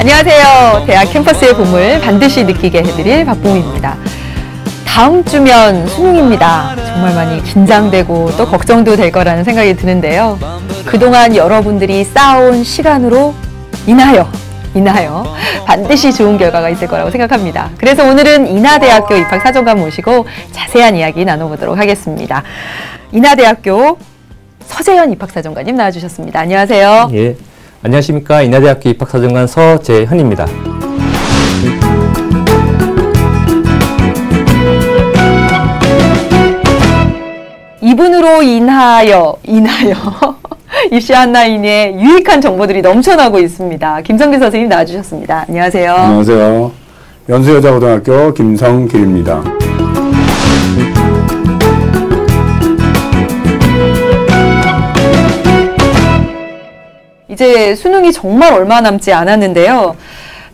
안녕하세요. 대학 캠퍼스의 봄을 반드시 느끼게 해드릴 박봉입니다. 다음 주면 수능입니다. 정말 많이 긴장되고 또 걱정도 될 거라는 생각이 드는데요. 그동안 여러분들이 쌓아온 시간으로 인하여 인하여 반드시 좋은 결과가 있을 거라고 생각합니다. 그래서 오늘은 인하대학교 입학 사정관 모시고 자세한 이야기 나눠보도록 하겠습니다. 인하대학교 서재현 입학사정관님 나와주셨습니다. 안녕하세요. 예. 안녕하십니까. 인하대학교 입학사정관 서재현입니다. 이분으로 인하여 인하여 입시한 나인의 유익한 정보들이 넘쳐나고 있습니다. 김성길 선생님 나와주셨습니다. 안녕하세요. 안녕하세요. 연수여자고등학교 김성길입니다. 이제 수능이 정말 얼마 남지 않았는데요.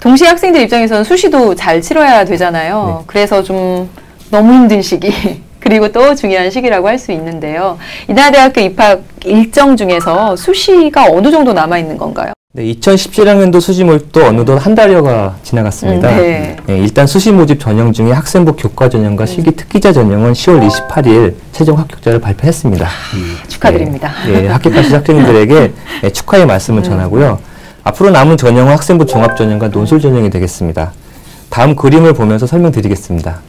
동시에 학생들 입장에서는 수시도 잘 치러야 되잖아요. 네. 그래서 좀 너무 힘든 시기 그리고 또 중요한 시기라고 할 수 있는데요. 인하대학교 입학 일정 중에서 수시가 어느 정도 남아 있는 건가요? 네, 2017학년도 수시 모집도 어느덧 한 달여가 지나갔습니다. 음, 네. 예, 일단 수시 모집 전형 중에 학생부 교과 전형과 실기 특기자 전형은 10월 28일 최종 합격자를 발표했습니다. 축하드립니다. 예, 예, 합격하신 학생들에게 예, 축하의 말씀을 전하고요. 앞으로 남은 전형은 학생부 종합 전형과 논술 전형이 되겠습니다. 다음 그림을 보면서 설명드리겠습니다.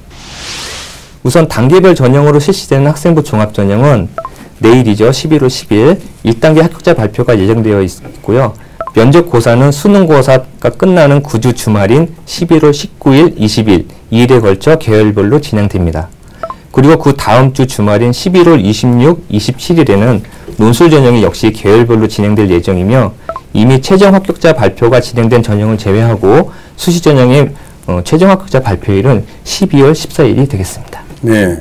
우선 단계별 전형으로 실시되는 학생부 종합 전형은 내일이죠. 11월 10일 1단계 합격자 발표가 예정되어 있고요. 면접고사는 수능고사가 끝나는 9주 주말인 11월 19일, 20일 2일에 걸쳐 계열별로 진행됩니다. 그리고 그 다음 주 주말인 11월 26, 27일에는 논술 전형이 역시 계열별로 진행될 예정이며 이미 최종 합격자 발표가 진행된 전형을 제외하고 수시 전형의 어, 최종 합격자 발표일은 12월 14일이 되겠습니다. 네.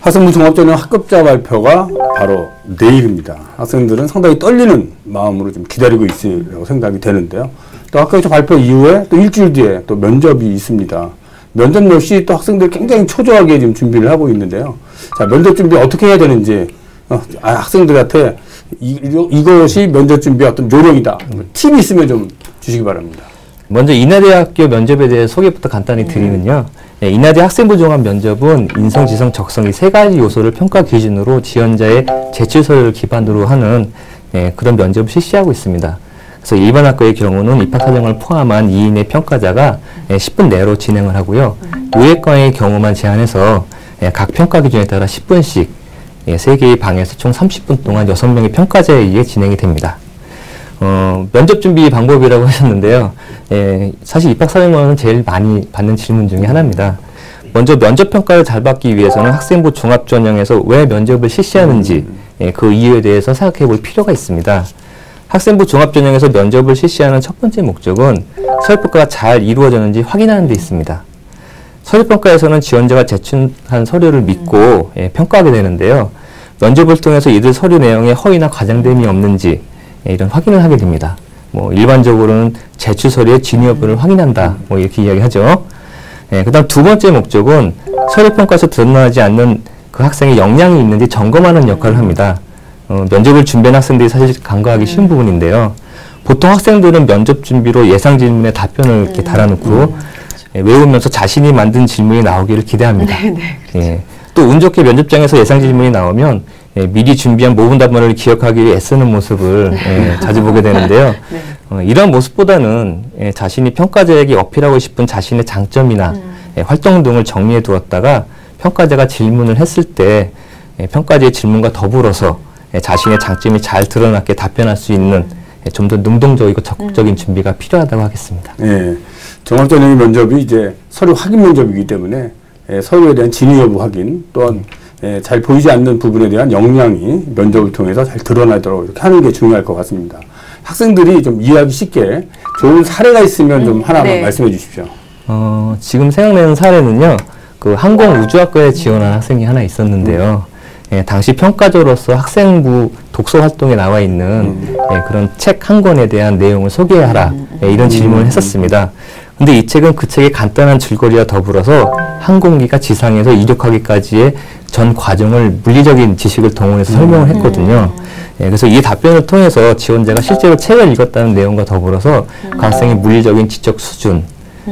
학생부 종합전형 합격자 발표가 바로 내일입니다. 학생들은 상당히 떨리는 마음으로 좀 기다리고 있으라고 생각이 되는데요. 또 합격자 발표 이후에 또 일주일 뒤에 또 면접이 있습니다. 면접 역시 또 학생들 굉장히 초조하게 지금 준비를 하고 있는데요. 자, 면접 준비 어떻게 해야 되는지 어, 아, 학생들한테 이, 이것이 면접 준비 의 어떤 요령이다. 팁이 있으면 좀 주시기 바랍니다. 먼저 인하대학교 면접에 대해 소개부터 간단히 드리면요. 네, 인하대 학생부 종합 면접은 인성, 지성, 적성 이 세 가지 요소를 평가 기준으로 지원자의 제출 서류를 기반으로 하는 예, 그런 면접을 실시하고 있습니다. 그래서 일반 학교의 경우는 입학 사정을 포함한 2인의 평가자가 예, 10분 내로 진행을 하고요. 의예과의 경우만 제한해서 예, 각 평가 기준에 따라 10분씩 예, 3개의 방에서 총 30분 동안 6명의 평가자에 의해 진행이 됩니다. 어, 면접 준비 방법이라고 하셨는데요. 예, 사실 입학사정관은 제일 많이 받는 질문 중에 하나입니다. 먼저 면접 평가를 잘 받기 위해서는 학생부 종합 전형에서 왜 면접을 실시하는지 예, 그 이유에 대해서 생각해 볼 필요가 있습니다. 학생부 종합 전형에서 면접을 실시하는 첫 번째 목적은 서류평가가 잘 이루어졌는지 확인하는 데 있습니다. 서류평가에서는 지원자가 제출한 서류를 믿고 예, 평가하게 되는데요. 면접을 통해서 이들 서류 내용에 허위나 과장됨이 없는지 예, 이런 확인을 하게 됩니다. 뭐 일반적으로는 제출 서류의 진위 여부를 확인한다. 뭐 이렇게 이야기하죠. 예, 그다음 두 번째 목적은 서류 평가에서 드러나지 않는 그 학생의 역량이 있는지 점검하는 역할을 합니다. 어, 면접을 준비한 학생들이 사실 간과하기 쉬운 부분인데요. 보통 학생들은 면접 준비로 예상 질문에 답변을 이렇게 달아놓고 예, 외우면서 자신이 만든 질문이 나오기를 기대합니다. 예, 또 운 좋게 면접장에서 예상 질문이 나오면 예, 미리 준비한 모분 답안을 기억하기 위해 애쓰는 모습을 예, 자주 보게 되는데요. 어, 이런 모습보다는 예, 자신이 평가자에게 어필하고 싶은 자신의 장점이나 예, 활동 등을 정리해 두었다가 평가자가 질문을 했을 때 예, 평가자의 질문과 더불어서 예, 자신의 장점이 잘 드러났게 답변할 수 있는 예, 좀더 능동적이고 적극적인 준비가 필요하다고 하겠습니다. 예. 종합전형의 면접이 이제 서류 확인 면접이기 때문에 예, 서류에 대한 진위 여부 확인 또한 예, 잘 보이지 않는 부분에 대한 역량이 면접을 통해서 잘 드러나도록 이렇게 하는 게 중요할 것 같습니다. 학생들이 좀 이해하기 쉽게 좋은 사례가 있으면 좀 하나만 네. 말씀해 주십시오. 어, 지금 생각나는 사례는요, 그 항공우주학과에 지원한 학생이 하나 있었는데요. 예, 당시 평가자로서 학생부 독서 활동에 나와 있는 예, 그런 책 한 권에 대한 내용을 소개하라 예, 이런 질문을 했었습니다. 근데 이 책은 그 책의 간단한 줄거리와 더불어서 항공기가 지상에서 이륙하기까지의 전 과정을 물리적인 지식을 동원해서 설명을 했거든요. 예, 그래서 이 답변을 통해서 지원자가 실제로 책을 읽었다는 내용과 더불어서 그 학생의 물리적인 지적 수준,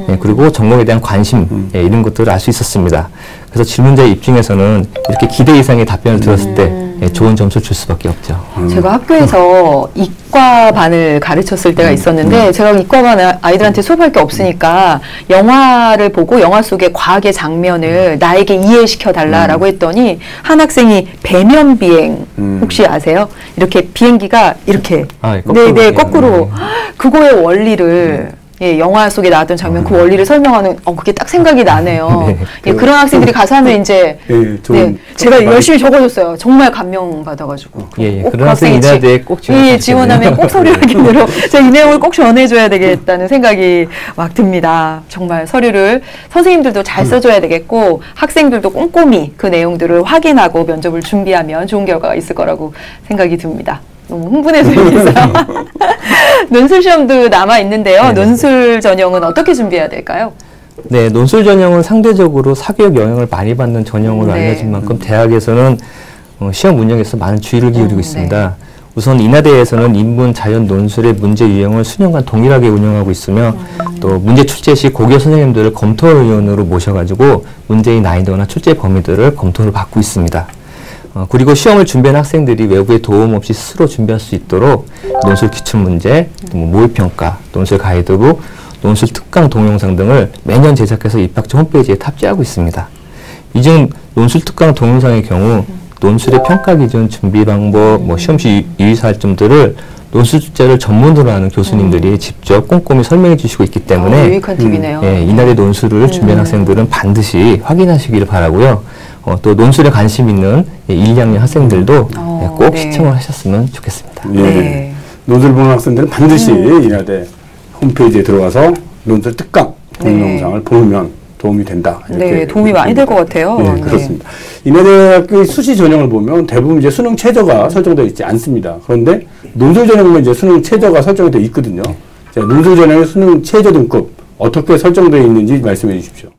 예, 그리고 전공에 대한 관심 예, 이런 것들을 알 수 있었습니다. 그래서 질문자의 입장에서는 이렇게 기대 이상의 답변을 들었을 때 예, 좋은 점수를 줄 수밖에 없죠. 제가 학교에서 이과반을 가르쳤을 때가 있었는데 제가 이과반 아이들한테 수업할 게 없으니까 영화를 보고 영화 속의 과학의 장면을 나에게 이해시켜 달라라고 했더니 한 학생이 배면 비행 음. 혹시 아세요? 이렇게 비행기가 이렇게 아, 예, 거꾸로 네, 네. 거꾸로 네. 그거의 원리를 예, 영화 속에 나왔던 장면 그 원리를 설명하는 어 그게 딱 생각이 나네요. 네, 예, 그 런 학생들이 가서 하면 이제 예, 좋은 네, 제가 열심히 적어줬어요. 정말 감명 받아가지고. 예, 예. 꼭 그런 학생 이나대에 지- 꼭 예, 지원하시겠네요. 지원하면 꼭 서류 확인으로 제가 이 내용을 꼭 전해줘야 되겠다는 생각이 막 듭니다. 정말 서류를 선생님들도 잘 써줘야 되겠고 학생들도 꼼꼼히 그 내용들을 확인하고 면접을 준비하면 좋은 결과가 있을 거라고 생각이 듭니다. 너무 흥분해서 얘기했어요. 논술 시험도 남아 있는데요. 네네. 논술 전형은 어떻게 준비해야 될까요? 네, 논술 전형은 상대적으로 사교육 영향을 많이 받는 전형으로 네. 알려진 만큼 대학에서는 어, 시험 운영에서 많은 주의를 기울이고 음, 있습니다. 우선 인하대에서는 인문, 자연, 논술의 문제 유형을 수년간 동일하게 운영하고 있으며 또 문제 출제 시 고교 선생님들을 검토위원으로 모셔가지고 문제의 난이도나 출제 범위들을 검토를 받고 있습니다. 어, 그리고 시험을 준비한 학생들이 외부의 도움 없이 스스로 준비할 수 있도록 논술 기출 문제, 또뭐 모의평가, 논술 가이드북, 논술 특강 동영상 등을 매년 제작해서 입학처 홈페이지에 탑재하고 있습니다. 이중 논술 특강 동영상의 경우 논술의 평가 기준, 준비 방법, 뭐 시험시 유의사항점들을 논술 숙제를 전문으로 하는 교수님들이 직접 꼼꼼히 설명해 주시고 있기 때문에 아, 유익한 팁이네요. 예, 이날의 논술을 준비한 음. 학생들은 반드시 확인하시기를 바라고요. 어, 또 논술에 관심 있는 예, 1, 2학년 학생들도 어, 예, 꼭 네. 시청을 하셨으면 좋겠습니다. 예. 네. 논술 보는 학생들은 반드시 음. 인하대 홈페이지에 들어가서 논술 특강 동영상을 보면 도움이 된다. 네, 도움이 많이 될 것 같아요. 네, 네. 그렇습니다. 인하대학교 수시 전형을 보면 대부분 이제 수능 최저가 설정되어 있지 않습니다. 그런데 논술 전형은 이제 수능 최저가 설정되어 있거든요. 자, 논술 전형의 수능 최저 등급 어떻게 설정되어 있는지 말씀해 주십시오.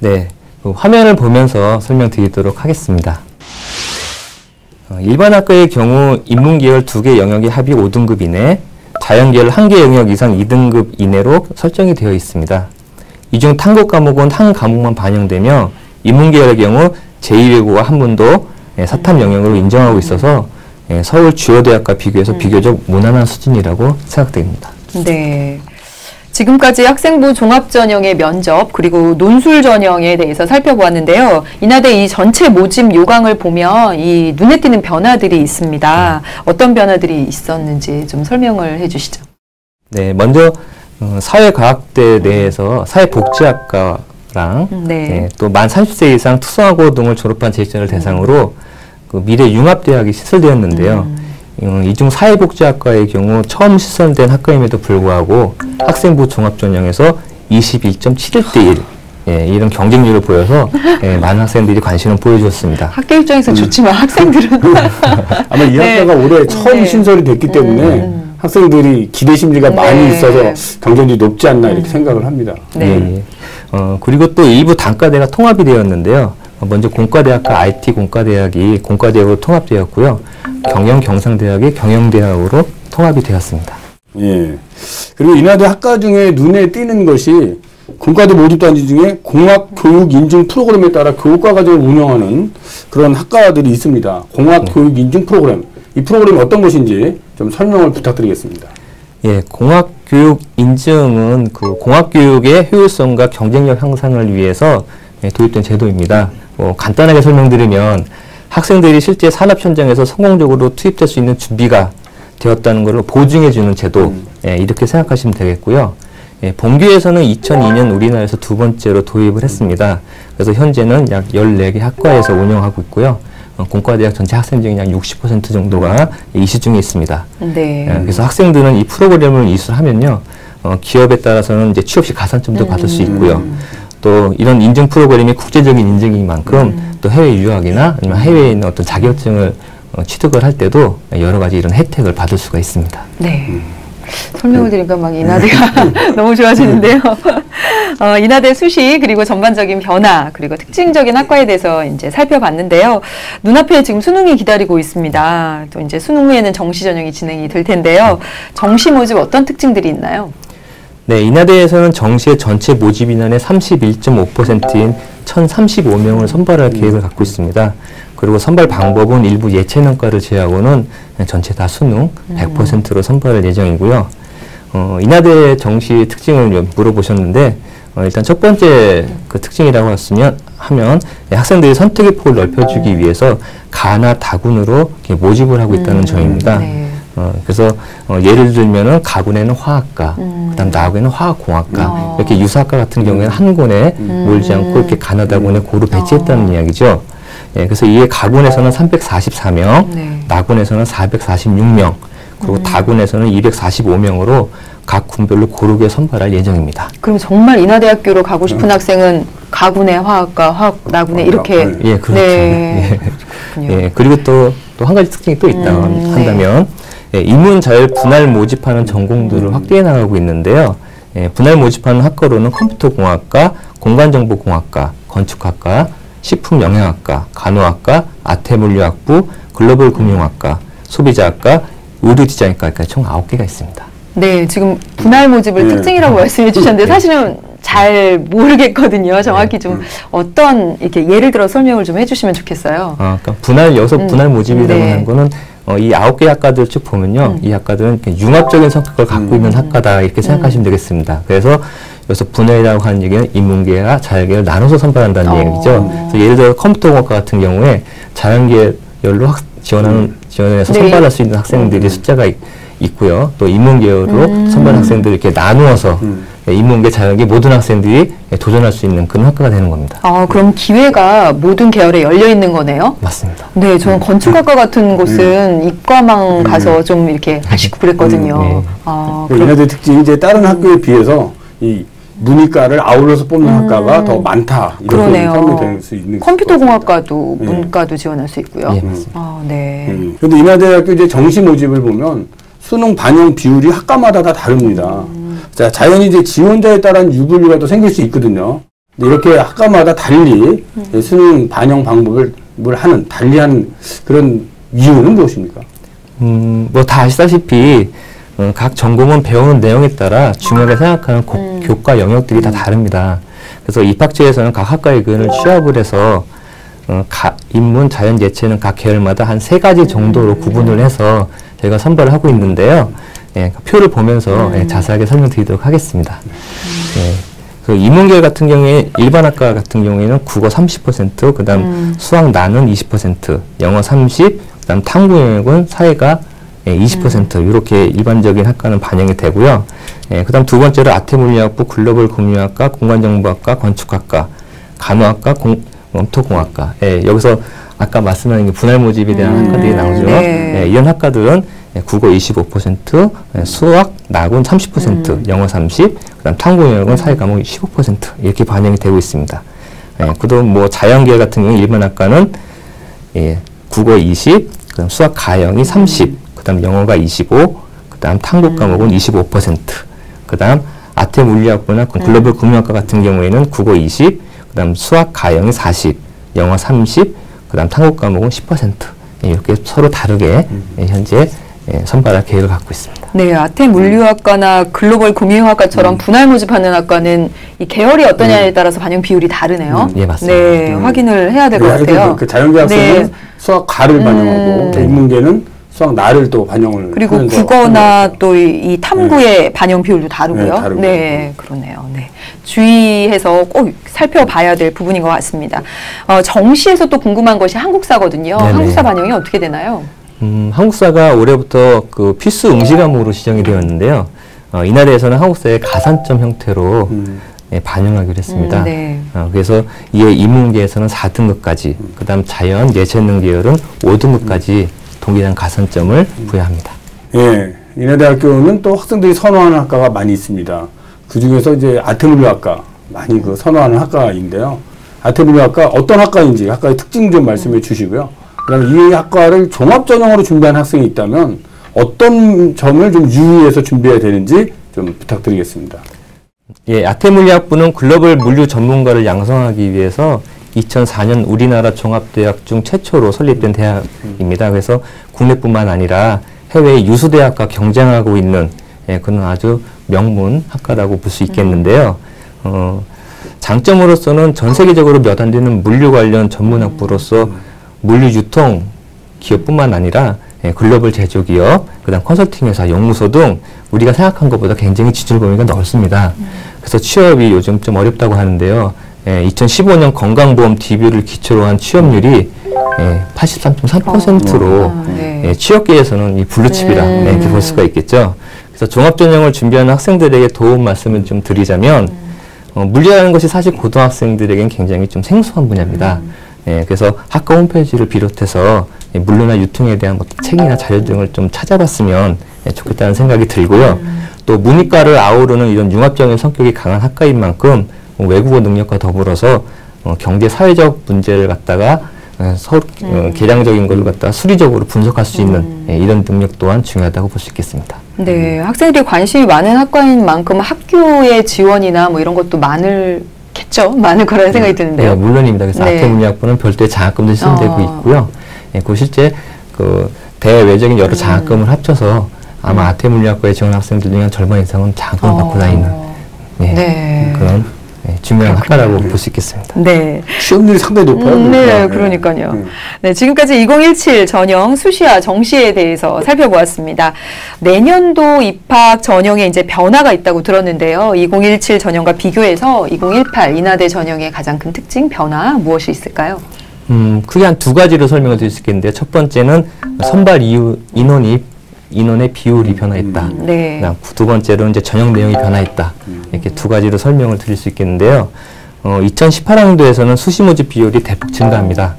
네, 그 화면을 보면서 설명드리도록 하겠습니다. 어, 일반 학과의 경우 인문계열 두개 영역이 합이 5등급 이내, 자연계열 한개 영역 이상 2등급 이내로 설정이 되어 있습니다. 이 중 탐구 과목은 한 과목만 반영되며 인문계열의 경우 제2외국어 한문도 예, 사탐 영역으로 인정하고 있어서 예, 서울 주요 대학과 비교해서 비교적 무난한 수준이라고 생각됩니다. 네. 지금까지 학생부 종합 전형의 면접 그리고 논술 전형에 대해서 살펴보았는데요. 이나대 이 전체 모집 요강을 보면 이 눈에 띄는 변화들이 있습니다. 어떤 변화들이 있었는지 좀 설명을 해주시죠. 네, 먼저 어, 사회과학대 내에서 사회복지학과랑 네. 또만 30세 이상 특성화고 등을 졸업한 재직자를 대상으로 그 미래 융합대학이 시설되었는데요. 음, 이중 사회복지학과의 경우 처음 시설된 학과임에도 불구하고 학생부 종합전형에서 21.71대 1 예, 이런 경쟁률을 보여서 예, 많은 학생들이 관심을 보여주었습니다. 학교 입장에서 좋지만 학생들은 아마 이 네. 학과가 올해 처음 네. 신설이 됐기 때문에 음. 학생들이 기대 심리가 많이 네. 있어서 경쟁률이 높지 않나 이렇게 생각을 합니다. 네. 예, 예. 어, 그리고 또 일부 단과대가 통합이 되었는데요. 어, 먼저 공과대학과 IT 공과대학이 공과대학으로 통합되었고요. 경영 경상대학이 경영대학으로 통합이 되었습니다. 예. 그리고 인하대 학과 중에 눈에 띄는 것이 공과대 모집 단지 중에 공학 교육 인증 프로그램에 따라 교육과 과정을 운영하는 그런 학과들이 있습니다. 공학 교육 인증 프로그램. 이 프로그램이 어떤 것인지 좀 설명을 부탁드리겠습니다. 예, 공학 교육 인증은 그 공학 교육의 효율성과 경쟁력 향상을 위해서 예, 도입된 제도입니다. 뭐 간단하게 설명드리면 학생들이 실제 산업 현장에서 성공적으로 투입될 수 있는 준비가 되었다는 것을 보증해주는 제도 예, 이렇게 생각하시면 되겠고요. 예, 본교에서는 2002년 우리나라에서 두 번째로 도입을 했습니다. 그래서 현재는 약 14개 학과에서 운영하고 있고요. 어, 공과대학 전체 학생 중에 약 60% 정도가 이 시 중에 있습니다. 네. 예, 그래서 학생들은 이 프로그램을 이수하면요, 어, 기업에 따라서는 이제 취업 시 가산점도 받을 수 있고요. 또 이런 인증 프로그램이 국제적인 인증인 만큼 음. 또 해외 유학이나 아니면 해외에 있는 어떤 자격증을 어, 취득을 할 때도 여러 가지 이런 혜택을 받을 수가 있습니다. 네. 설명을 드리니까 막 인하대가 너무 좋아지는데요. 어, 인하대 수시 그리고 전반적인 변화 그리고 특징적인 학과에 대해서 이제 살펴봤는데요. 눈앞에 지금 수능이 기다리고 있습니다. 또 이제 수능 후에는 정시 전형이 진행이 될 텐데요. 정시 모집 어떤 특징들이 있나요? 네, 인하대에서는 정시의 전체 모집 인원의 31.5%인 1,035명을 선발할 계획을 갖고 있습니다. 그리고 선발 방법은 일부 예체능과를 제외하고는 전체 다 수능 100%로 선발할 예정이고요. 어, 인하대 정시 특징을 좀 물어보셨는데 어, 일단 첫 번째 그 특징이라고 했으면 하면 예, 학생들이 선택의 폭을 넓혀주기 위해서 가나 다군으로 모집을 하고 있다는 음, 점입니다. 네. 어, 그래서 어, 예를 들면은 가군에는 화학과, 음. 그다음 나군에는 화학공학과 어. 이렇게 유사학과 같은 경우에는 한 군에 몰지 않고 이렇게 가나다군에 고루 배치했다는 어. 이야기죠. 예, 그래서 이에 가군에서는 344명, 네. 나군에서는 446명, 그리고 음. 다군에서는 245명으로 각 군별로 고르게 선발할 예정입니다. 그럼 정말 인하대학교로 가고 싶은 학생은 가군의 화학과, 화학 나군에 이렇게 네. 예, 그렇죠. 네. 예. 예, 그리고 또, 또 한 가지 특징이 또 있다 음, 한다면, 예, 인문 자율 분할 모집하는 전공들을 음. 확대해 나가고 있는데요. 예, 분할 모집하는 학과로는 컴퓨터공학과, 공간정보공학과, 건축학과, 식품영양학과, 간호학과, 아태물리학부, 글로벌 금융학과, 소비자학과, 의료디자인과까지 총 9개가 있습니다. 네, 지금 분할 모집을 네. 특징이라고 말씀해 주셨는데 네. 사실은 잘 모르겠거든요. 정확히 좀 어떤 이렇게 예를 들어 설명을 좀 해주시면 좋겠어요. 아, 그러니까 분할 여섯 음, 분할 모집이라고 네. 하는 거는 어, 이 아홉 개 학과들 쭉 보면요, 음. 이 학과들은 융합적인 성격을 갖고 있는 학과다 이렇게 생각하시면 되겠습니다. 그래서 여기서 분할이라고 하는 얘기는 인문계와 자연계를 나눠서 선발한다는 어. 얘기죠. 그래서 예를 들어 컴퓨터공학과 같은 경우에 자연계열로 학, 지원하는 지원해서 네. 선발할 수 있는 학생들이 숫자가 있, 있고요. 또 인문계열로 선발 학생들 이렇게 나누어서 음. 예, 인문계, 자연계 모든 학생들이 예, 도전할 수 있는 그런 학과가 되는 겁니다. 아, 그럼 기회가 모든 계열에 열려 있는 거네요? 맞습니다. 네, 저는 건축학과 같은 곳은 이과만 가서 좀 이렇게 하시고 그랬거든요. 음, 네. 아, 그 그럼 얘네들 특징이 이제 다른 학교에 비해서 이 문이과를 아울러서 뽑는 학과가 더 많다. 음. 그러네요. 있는 컴퓨터 공학과도 네. 문과도 지원할 수 있고요. 예, 맞습니다. 아, 네. 음. 근데 인하대학교 이제 정시 모집을 보면 수능 반영 비율이 학과마다 다 다릅니다. 자, 자연히 이제 지원자에 따른 유불리가 또 생길 수 있거든요. 근데 이렇게 학과마다 달리 예, 수능 반영 방법을 뭘 하는 달리하는 그런 이유는 무엇입니까? 음, 뭐 다 아시다시피 어, 각 전공은 배우는 내용에 따라 중요하게 생각하는 고- 음. 교과 영역들이 다 다릅니다. 그래서 입학처에서는 각 학과 의견을 취합을 해서 어, 가, 인문, 자연, 예체는 각 계열마다 한 세 가지 정도로 음. 구분을 해서 저희가 선발을 하고 있는데요. 예, 그 표를 보면서 음. 예, 자세하게 설명드리도록 하겠습니다. 예, 그 인문계 같은 경우에 일반 학과 같은 경우에는 국어 30%, 그다음 음. 수학 나는 20%, 영어 30, 그다음 탐구 영역은 사회가 예, 20% 이렇게 일반적인 학과는 반영이 되고요. 예, 그다음 두 번째로 아태물리학부, 글로벌 금융학과, 공간정보학과, 건축학과, 간호학과, 공, 검토공학과. 예, 여기서 아까 말씀하신 게 분할 모집에 대한 음, 학과들이 나오죠. 네. 예, 이런 학과들은 예, 국어 25%, 예, 수학, 나군 30%, 음. 영어 30, 그다음 탐구 영역은 사회 과목 15% 이렇게 반영이 되고 있습니다. 예, 그다음 뭐 자연계 같은 경우 일반 학과는 예, 국어 20, 그다음 수학 가영이 30, 그다음 영어가 25, 그다음 탐구 과목은 25%, 그다음 아태 물리학부나 그 글로벌 금융학과 같은 경우에는 국어 20, 그 다음 수학 가영이 40, 영어 30, 그 다음 탐구 과목은 10% 예, 이렇게 서로 다르게 예, 현재 예, 선발할 계획을 갖고 있습니다. 네, 아태 물리학과나 글로벌 금융학과처럼 분할 모집하는 학과는 이 계열이 어떠냐에 따라서 반영 비율이 다르네요. 음, 예, 맞습니다. 네, 확인을 해야 될것 그래서 같아요. 그 자연계 학생은 네. 수학 가를 반영하고 음. 또 인문계는 수학 나를 또 반영을 그리고 국어나. 또 이 탐구의 반영 비율도 다르고요. 네, 다르고요. 네, 그러네요. 네. 주의해서 꼭 살펴봐야 될 부분인 것 같습니다. 어, 정시에서 또 궁금한 것이 한국사거든요. 네네. 한국사 반영이 어떻게 되나요? 음, 한국사가 올해부터 그 필수 응시 과목으로 지정이 되었는데요. 어, 이날에서는 한국사의 가산점 형태로 음. 예, 반영하기로 했습니다. 음, 네. 어, 그래서 이에 인문계에서는 4등급까지, 그 다음 자연, 예체능 계열은 5등급까지 동일한 가산점을 부여합니다. 예, 인하대학교는 또 학생들이 선호하는 학과가 많이 있습니다. 그 중에서 이제 아태물리학과 많이 그 선호하는 학과인데요. 아태물리학과 어떤 학과인지 학과의 특징 좀 말씀해 주시고요. 그다음에 이 학과를 종합 전형으로 준비한 학생이 있다면 어떤 점을 좀 유의해서 준비해야 되는지 좀 부탁드리겠습니다. 예, 아태물리학부는 글로벌 물류 전문가를 양성하기 위해서 2004년 우리나라 종합대학 중 최초로 설립된 대학입니다. 그래서 국내뿐만 아니라 해외 유수대학과 경쟁하고 있는 예, 그런 아주 명문 학과라고 볼 수 있겠는데요. 어, 장점으로서는 전 세계적으로 몇 안 되는 물류 관련 전문 학부로서 물류 유통 기업뿐만 아니라 예, 글로벌 제조 기업, 그다음 컨설팅 회사, 연구소 등 우리가 생각한 것보다 굉장히 지출 범위가 넓습니다. 그래서 취업이 요즘 좀 어렵다고 하는데요. 예, 2015년 건강보험 DB를 기초로 한 취업률이 예, 83.3%로 아, 네. 예, 취업계에서는 이 블루칩이라 음. 네, 이렇게 볼 수가 있겠죠. 그래서 종합전형을 준비하는 학생들에게 도움 말씀을 좀 드리자면 어, 물리라는 것이 사실 고등학생들에겐 굉장히 좀 생소한 분야입니다. 예, 그래서 학과 홈페이지를 비롯해서 예, 물류나 유통에 대한 뭐 책이나 자료 등을 좀 찾아봤으면 예, 좋겠다는 생각이 들고요. 또 문이과를 아우르는 이런 융합적인 성격이 강한 학과인 만큼 뭐 외국어 능력과 더불어서 어, 경제 사회적 문제를 갖다가 어, 서, 어, 계량적인 걸 갖다가 수리적으로 분석할 수 있는 예, 이런 능력 또한 중요하다고 볼 수 있겠습니다. 네, 학생들이 관심이 많은 학과인 만큼 학교의 지원이나 뭐 이런 것도 많을 겠죠? 많을 거라는 생각이 드는데요. 네, 물론입니다. 그래서 네. 아태문의학부는 별도의 장학금도 시행되고 어. 있고요. 예, 그 실제 그 대외적인 음. 여러 장학금을 합쳐서 아마 아태문의학과에 지원 학생들 중에 한 절반 이상은 장학금을 받고 다니는 예, 네. 그런 예, 중요한 학과라고 볼 수 있겠습니다. 네. 취업률이 상당히 높아요. 음, 네, 그러니까. 그러니까요. 음. 네, 지금까지 2017 전형 수시와 정시에 대해서 살펴보았습니다. 내년도 입학 전형에 이제 변화가 있다고 들었는데요. 2017 전형과 비교해서 2018 인하대 전형의 가장 큰 특징, 변화 무엇이 있을까요? 음, 크게 한 두 가지로 설명을 드릴 수 있겠는데요. 첫 번째는 선발 이후 인원이 인원의 비율이 변화했다. 네. 그다음 두 번째로 이제 전형 내용이 변화했다. 이렇게 두 가지로 설명을 드릴 수 있겠는데요. 어, 2018학년도에서는 수시 모집 비율이 대폭 증가합니다.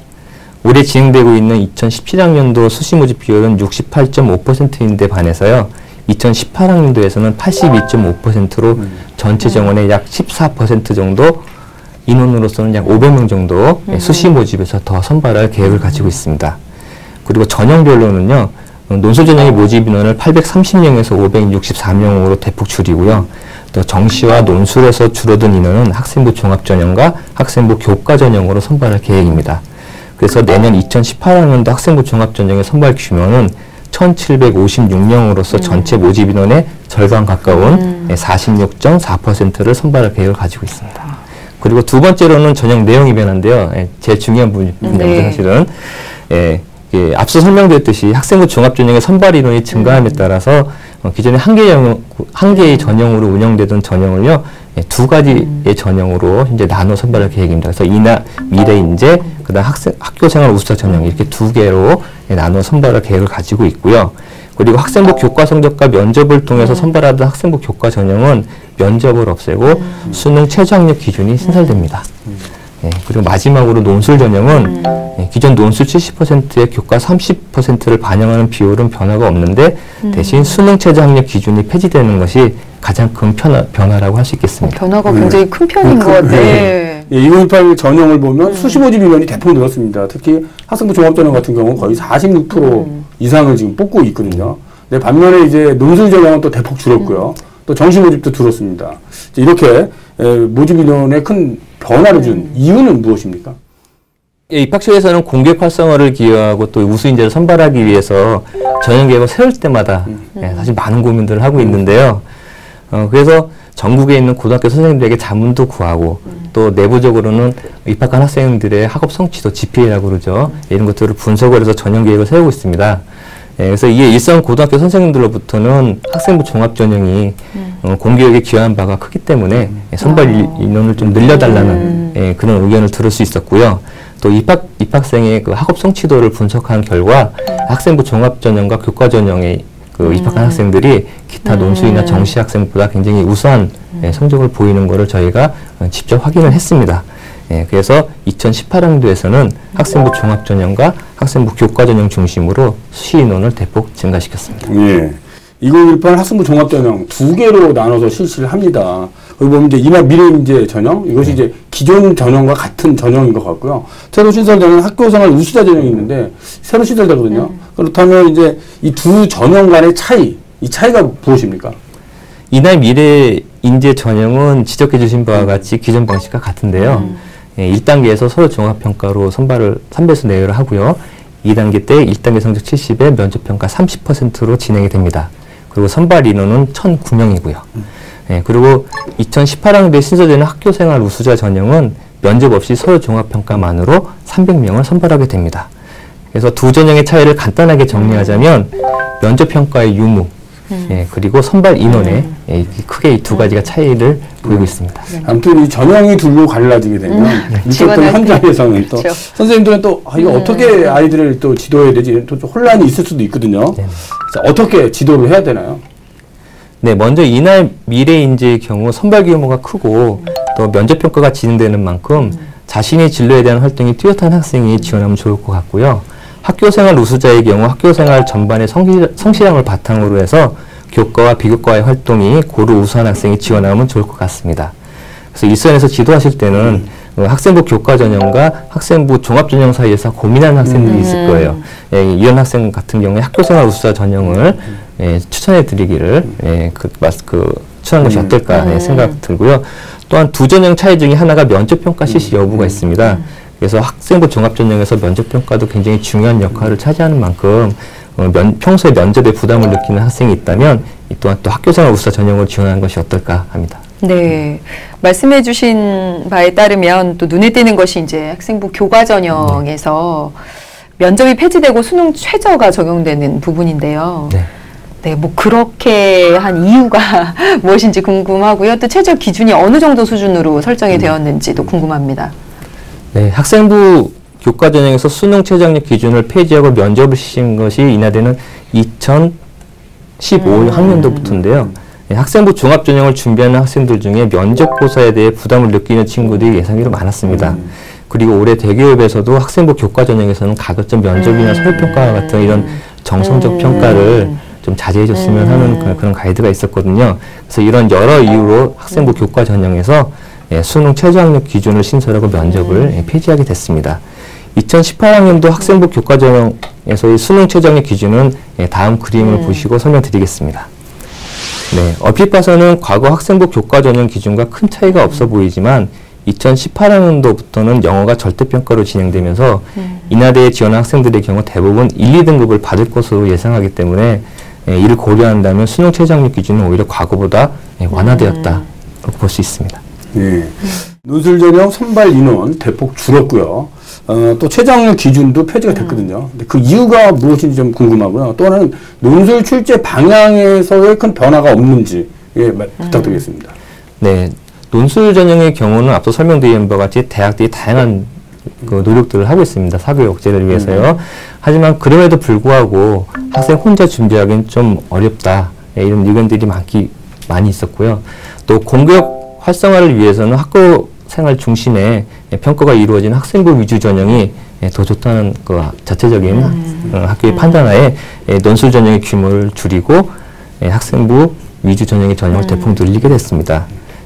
올해 진행되고 있는 2017학년도 수시 모집 비율은 68.5%인데 반해서요. 2018학년도에서는 82.5%로 전체 정원의 약 14% 정도 인원으로서는 약 500명 정도 예, 수시 모집에서 더 선발할 계획을 가지고 있습니다. 그리고 전형별로는요. 어, 논술 전형의 모집 인원을 830명에서 564명으로 대폭 줄이고요. 또 정시와 논술에서 줄어든 인원은 학생부 종합 전형과 학생부 교과 전형으로 선발할 계획입니다. 그래서 내년 2018학년도 학생부 종합 전형의 선발 규모는 1,756명으로서 전체 모집 인원의 절반 가까운 예, 46.4%를 선발할 계획을 가지고 있습니다. 그리고 두 번째로는 전형 내용이 변한데요. 예, 제일 중요한 분- 분야입니다, 네. 사실은. 예, 예, 앞서 설명드렸듯이 학생부 종합 전형의 선발 인원이 증가함에 따라서 어, 기존에 한 개의, 영- 한 개의 전형으로 운영되던 전형을요, 예, 두 가지의 전형으로 이제 나눠 선발할 계획입니다. 그래서 이나 미래 인재, 그다음 학생 학교 생활 우수자 전형 이렇게 두 개로 예, 나눠 선발할 계획을 가지고 있고요. 그리고 학생부 교과 성적과 면접을 통해서 선발하던 학생부 교과 전형은 면접을 없애고 수능 최저 학력 기준이 신설됩니다. 예, 그리고 마지막으로 논술 전형은 예, 기존 논술 70%의 교과 30%를 반영하는 비율은 변화가 없는데 대신 수능 최저 학력 기준이 폐지되는 것이 가장 큰 변화, 변화라고 할 수 있겠습니다. 변화가 네. 굉장히 큰 편인 것 같아요. 네. 예, 2018 전형을 음. 보면 수시 모집 인원이 대폭 늘었습니다. 특히 학생부 종합 전형 같은 경우는 거의 46% 음. 이상을 지금 뽑고 있거든요. 근데 반면에 이제 논술 전형은 또 대폭 줄었고요. 음. 또 정시 모집도 줄었습니다. 이제 이렇게 에, 모집 인원에 큰 변화를 준 음. 이유는 무엇입니까? 예, 입학처에서는 공격 활성화를 기여하고 또 우수 인재를 선발하기 위해서 전형 계획을 세울 때마다 예, 사실 많은 고민들을 하고 있는데요. 어, 그래서 전국에 있는 고등학교 선생님들에게 자문도 구하고 또 내부적으로는 입학한 학생들의 학업 성취도 GPA라고 그러죠. 이런 것들을 분석을 해서 전형 계획을 세우고 있습니다. 예, 그래서 이게 일선 고등학교 선생님들로부터는 학생부 종합 전형이 어, 공교육에 기여한 바가 크기 때문에 예, 선발 일- 인원을 좀 늘려달라는 예, 그런 의견을 들을 수 있었고요. 또 입학 입학생의 그 학업 성취도를 분석한 결과 학생부 종합 전형과 교과 전형의 그 입학한 학생들이 기타 논술이나 정시 학생보다 굉장히 우수한 예, 성적을 보이는 것을 저희가 어, 직접 확인을 했습니다. 예, 그래서 2018학년도에서는 학생부 종합 전형과 학생부 교과 전형 중심으로 수시 인원을 대폭 증가시켰습니다. 예. 2018 학생부 종합전형 두 개로 나눠서 실시를 합니다. 여기 보면 이제 이나 미래인재 전형 이것이 이제 기존 전형과 같은 전형인 것 같고요. 새로 신설되는 학교생활 우수자 전형이 있는데 새로 신설되거든요. 그렇다면 이제 이 두 전형 간의 차이, 이 차이가 무엇입니까? 이날 미래 인재 전형은 지적해 주신 바와 같이 기존 방식과 같은데요. 예, 1단계에서 서로 종합평가로 선발을, 선배수 내외를 하고요. 2단계 때 1단계 성적 70에 면접평가 30%로 진행이 됩니다. 그리고 선발 인원은 1,009명이고요. 예, 그리고 2018학년도에 신설되는 학교생활 우수자 전형은 면접 없이 서로 종합평가만으로 300명을 선발하게 됩니다. 그래서 두 전형의 차이를 간단하게 정리하자면 면접평가의 유무, 예, 그리고 선발 인원의 예, 이 크게 이 두 가지가 차이를 보이고 있습니다. 아무튼 이 전형이 둘로 갈라지게 되면 있었던 지원할 때. 현장에서는 또 그렇죠. 선생님들은 또 아, 이거 어떻게 아이들을 또 지도해야 되지 또좀 혼란이 있을 수도 있거든요. 네. 자, 어떻게 지도를 해야 되나요? 네, 먼저 이날 미래 인재의 경우 선발 규모가 크고 또 면접 평가가 진행되는 만큼 자신의 진로에 대한 활동이 뚜렷한 학생이 지원하면 좋을 것 같고요. 학교 생활 우수자의 경우 학교 생활 전반의 성실, 성실함을 바탕으로 해서 교과와 비교과의 활동이 고루 우수한 학생이 지원하면 좋을 것 같습니다. 그래서 일선에서 지도하실 때는 어, 학생부 교과 전형과 학생부 종합 전형 사이에서 고민하는 학생들이 있을 거예요. 예, 이런 학생 같은 경우에 학교생활 우수자 전형을 예, 추천해 드리기를 예, 그, 맞- 그 추천한 것이 어떨까 예, 생각 들고요. 또한 두 전형 차이 중에 하나가 면접 평가 실시 여부가 있습니다. 그래서 학생부 종합 전형에서 면접 평가도 굉장히 중요한 역할을 차지하는 만큼 어, 면, 평소에 면접에 부담을 느끼는 학생이 있다면 이 또한 또 학교생활 우수자 전형을 지원하는 것이 어떨까 합니다. 네. 말씀해 주신 바에 따르면 또 눈에 띄는 것이 이제 학생부 교과 전형에서 면접이 폐지되고 수능 최저가 적용되는 부분인데요. 네. 네, 뭐 그렇게 한 이유가 무엇인지 궁금하고요. 또 최저 기준이 어느 정도 수준으로 설정이 되었는지도 궁금합니다. 네, 학생부 교과 전형에서 수능 최저학력 기준을 폐지하고 면접을 시킨 것이 인하되는 2015 학년도부터인데요. 네, 학생부 종합 전형을 준비하는 학생들 중에 면접고사에 대해 부담을 느끼는 친구들이 예상외로 많았습니다. 그리고 올해 대기업에서도 학생부 교과 전형에서는 가급적 면접이나 서울평가와 같은 이런 정성적 평가를 좀 자제해 줬으면 하는 그런- 그런 가이드가 있었거든요. 그래서 이런 여러 이유로 학생부 교과 전형에서 예, 수능 최저학력 기준을 신설하고 면접을 예, 폐지하게 됐습니다. 2018학년도 학생부 교과 전형에서의 수능 최저학력 기준은 예, 다음 그림을 보시고 설명드리겠습니다. 네, 얼핏 봐서는 과거 학생부 교과 전형 기준과 큰 차이가 없어 보이지만 2018학년도부터는 영어가 절대평가로 진행되면서 인하대에 지원한 학생들의 경우 대부분 1, 2등급을 받을 것으로 예상하기 때문에 예, 이를 고려한다면 수능 최저학력 기준은 오히려 과거보다 예, 완화되었다. 고볼수 있습니다. 예. 논술 전형 선발 인원 대폭 줄었고요. 어, 또 최저학력 기준도 폐지가 됐거든요. 근데 그 이유가 무엇인지 좀 궁금하고요. 또 하나는 논술 출제 방향에서의 큰 변화가 없는지 예, 말- 부탁드리겠습니다. 네, 논술 전형의 경우는 앞서 설명드린 바와 같이 대학들이 다양한 그 노력들을 하고 있습니다. 사교 억제를 위해서요. 하지만 그럼에도 불구하고 학생 혼자 준비하기는 좀 어렵다. 예, 이런 의견들이 많기 많이 있었고요. 또 공교육 활성화를 위해서는 학교 생활 중심의 예, 평가가 이루어진 학생부 위주 전형이 예, 더 좋다는 그 자체적인 어, 학교의 판단하에 예, 논술 전형의 규모를 줄이고 예, 학생부 위주 전형의 전형을 대폭 늘리게 됐습니다.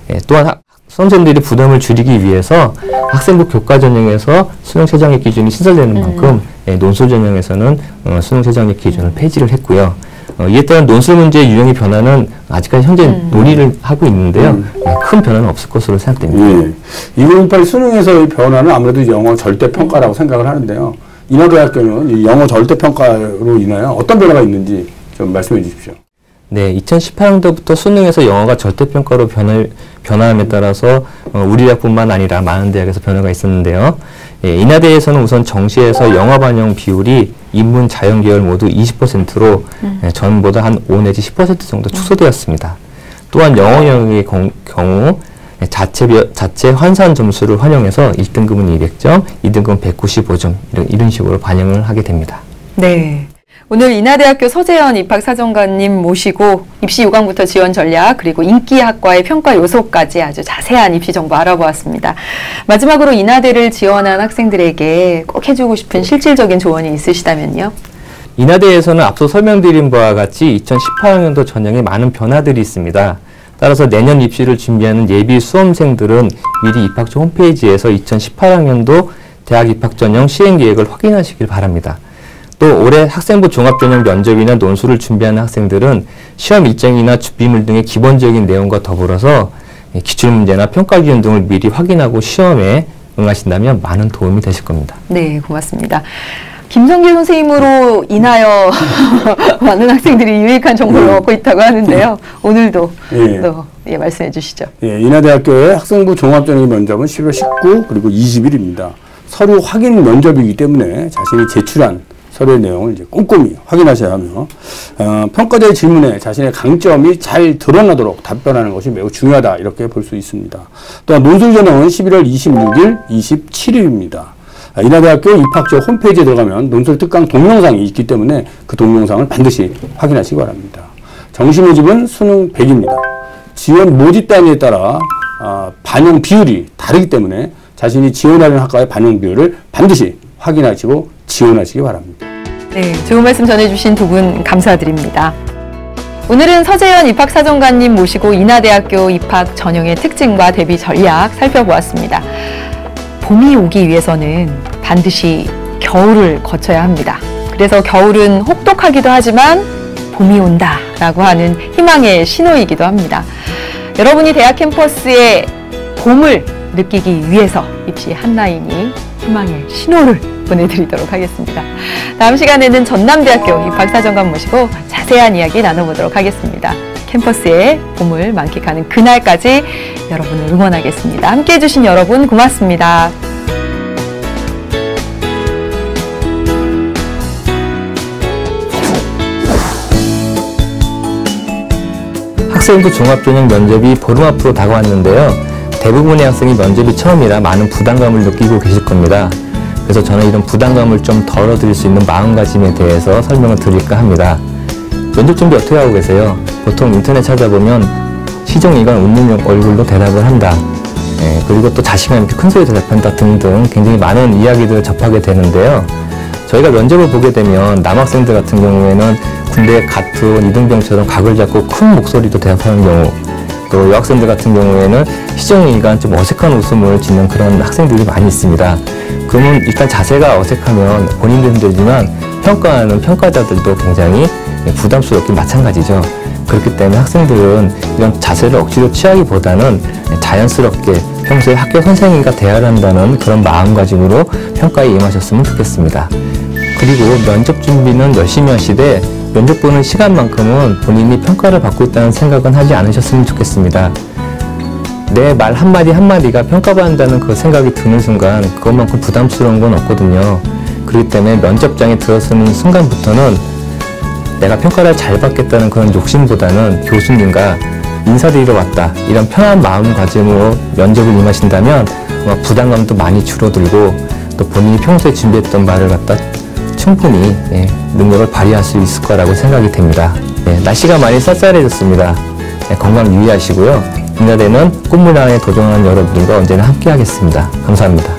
예, 또한 학- 선생님들이 부담을 줄이기 위해서 학생부 교과 전형에서 수능 최저학력 기준이 신설되는 만큼 예, 논술 전형에서는 어, 수능 최저학력 기준을 폐지를 했고요. 어, 이에 따른 논술 문제의 유형의 변화는 아직까지 현재 논의를 하고 있는데요. 예, 큰 변화는 없을 것으로 생각됩니다. 예. 2018 수능에서의 변화는 아무래도 영어 절대 평가라고 생각을 하는데요. 인하대학교는 이 영어 절대 평가로 인하여 어떤 변화가 있는지 좀 말씀해 주십시오. 네, 2018년도부터 수능에서 영어가 절대평가로 변할, 변화함에 따라서 어, 우리 대학뿐만 아니라 많은 대학에서 변화가 있었는데요. 예, 인하대에서는 우선 정시에서 영어 반영 비율이 인문 자연 계열 모두 20%로 예, 전보다 한 5 내지 10% 정도 축소되었습니다. 또한 영어 영역의 경- 경우 예, 자체, bio- 자체 환산 점수를 활용해서 1등급은 200점, 2등급은 195점 이런, 이런 식으로 반영을 하게 됩니다. 네. 오늘 인하대학교 서재현 입학사정관님 모시고 입시 요강부터 지원 전략 그리고 인기학과의 평가 요소까지 아주 자세한 입시 정보 알아보았습니다. 마지막으로 인하대를 지원한 학생들에게 꼭 해주고 싶은 실질적인 조언이 있으시다면요. 인하대에서는 앞서 설명드린 바와 같이 2018학년도 전형에 많은 변화들이 있습니다. 따라서 내년 입시를 준비하는 예비 수험생들은 미리 입학처 홈페이지에서 2018학년도 대학 입학 전형 시행 계획을 확인하시길 바랍니다. 또 올해 학생부 종합전형 면접이나 논술을 준비하는 학생들은 시험 일정이나 준비물 등의 기본적인 내용과 더불어서 기출문제나 평가 기준 등을 미리 확인하고 시험에 응하신다면 많은 도움이 되실 겁니다. 네, 고맙습니다. 김성길 선생님으로 인하여 많은 학생들이 유익한 정보를 얻고 있다고 하는데요. 오늘도 예. 또 예, 말씀해 주시죠. 예, 인하대학교의 학생부 종합전형 면접은 11월 19 그리고 20일입니다. 서류 확인 면접이기 때문에 자신이 제출한 서류의 내용을 이제 꼼꼼히 확인하셔야 하며 어, 평가자의 질문에 자신의 강점이 잘 드러나도록 답변하는 것이 매우 중요하다 이렇게 볼 수 있습니다. 또한 논술 전형은 11월 26일, 27일입니다. 아, 인하대학교 입학처 홈페이지에 들어가면 논술 특강 동영상이 있기 때문에 그 동영상을 반드시 확인하시기 바랍니다. 정시 모집은 수능 100입니다. 지원 모집 단위에 따라 아, 반영 비율이 다르기 때문에 자신이 지원하는 학과의 반영 비율을 반드시 확인하시고 지원하시기 바랍니다. 네, 좋은 말씀 전해주신 두 분 감사드립니다. 오늘은 서재현 입학사정관님 모시고 인하대학교 입학 전형의 특징과 대비 전략 살펴보았습니다. 봄이 오기 위해서는 반드시 겨울을 거쳐야 합니다. 그래서 겨울은 혹독하기도 하지만 봄이 온다라고 하는 희망의 신호이기도 합니다. 여러분이 대학 캠퍼스의 봄을 느끼기 위해서 입시 한라인이 희망의 신호를 보내드리도록 하겠습니다. 다음 시간에는 전남대학교 입학사정관 모시고 자세한 이야기 나눠보도록 하겠습니다. 캠퍼스의 봄을 만끽하는 그날까지 여러분을 응원하겠습니다. 함께 해주신 여러분 고맙습니다. 학생부 종합전형 면접이 보름 앞으로 다가왔는데요. 대부분의 학생이 면접이 처음이라 많은 부담감을 느끼고 계실 겁니다. 그래서 저는 이런 부담감을 좀 덜어드릴 수 있는 마음가짐에 대해서 설명을 드릴까 합니다. 면접 준비 어떻게 하고 계세요? 보통 인터넷 찾아보면 시종일관 웃는 얼굴로 대답을 한다. 예, 그리고 또 자신감 있게 큰 소리 대답한다 등등 굉장히 많은 이야기들을 접하게 되는데요. 저희가 면접을 보게 되면 남학생들 같은 경우에는 군대에 갔던 이등병처럼 각을 잡고 큰 목소리로 대답하는 경우 또 여학생들 같은 경우에는 시종일관 좀 어색한 웃음을 짓는 그런 학생들이 많이 있습니다. 그러면 일단 자세가 어색하면 본인도 힘들지만 평가하는 평가자들도 굉장히 부담스럽긴 마찬가지죠. 그렇기 때문에 학생들은 이런 자세를 억지로 취하기보다는 자연스럽게 평소에 학교 선생님과 대화를 한다는 그런 마음가짐으로 평가에 임하셨으면 좋겠습니다. 그리고 면접 준비는 열심히 하시되 면접 보는 시간만큼은 본인이 평가를 받고 있다는 생각은 하지 않으셨으면 좋겠습니다. 내 말 한마디 한마디가 평가받는다는 그 생각이 드는 순간 그것만큼 부담스러운 건 없거든요. 그렇기 때문에 면접장에 들어서는 순간부터는 내가 평가를 잘 받겠다는 그런 욕심보다는 교수님과 인사드리러 왔다 이런 편한 마음가짐으로 면접을 임하신다면 아마 부담감도 많이 줄어들고 또 본인이 평소에 준비했던 말을 갖다 충분히 예, 능력을 발휘할 수 있을 거라고 생각이 됩니다. 예, 날씨가 많이 쌀쌀해졌습니다. 예, 건강 유의하시고요. 인하대는 꿈문항에 도전하는 여러분들과 언제나 함께 하겠습니다. 감사합니다.